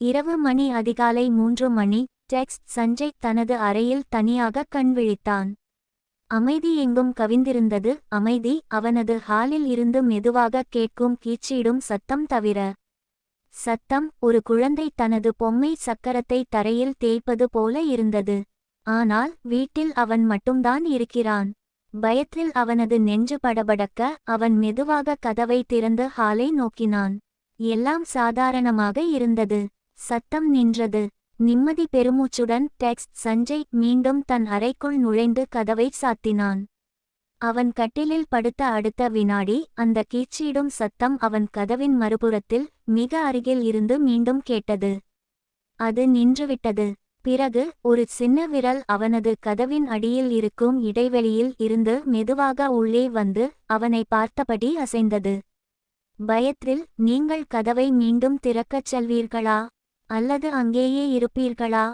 இரவு மணி அதிகாலை மூன்று மணி டெக்ஸ்ட் சஞ்சய் தனது அறையில் தனியாக கண் விழித்தான். அமைதி எங்கும் கவிந்திருந்தது அமைதி அவனது ஹாலில் இருந்து மெதுவாக கேட்கும் கீச்சீடும் சத்தம் தவிர. சத்தம் ஒரு குழந்தை தனது பொம்மை சக்கரத்தை தரையில் தேய்ப்பது போல இருந்தது. ஆனால் வீட்டில் அவன் மட்டும்தான் இருக்கிறான். பயத்தில் அவனது நெஞ்சு படபடக்க அவன் மெதுவாக கதவை திறந்து ஹாலை நோக்கினான். எல்லாம் சாதாரணமாக இருந்தது. சத்தம் நின்றது. நிம்மதி பெருமூச்சுடன் டெக்ஸ்ட் சஞ்சய் மீண்டும் தன் அறைக்குள் நுழைந்து கதவை சாத்தினான். அவன் கட்டிலில் படுத்த அடுத்த வினாடி அந்த கீச்சிடும் சத்தம் அவன் கதவின் மறுபுறத்தில் மிக அருகில் இருந்து மீண்டும் கேட்டது. அது நின்றுவிட்டது. பிறகு ஒரு சின்ன விரல் அவனது கதவின் அடியில் இருக்கும் இடைவெளியில் இருந்து மெதுவாக உள்ளே வந்து அவனை பார்த்தபடி அசைந்தது. பயத்தில் நீங்கள் கதவை மீண்டும் திறக்கச் செல்வீர்களா? அல்லது அங்கேயே இருப்பீர்களா?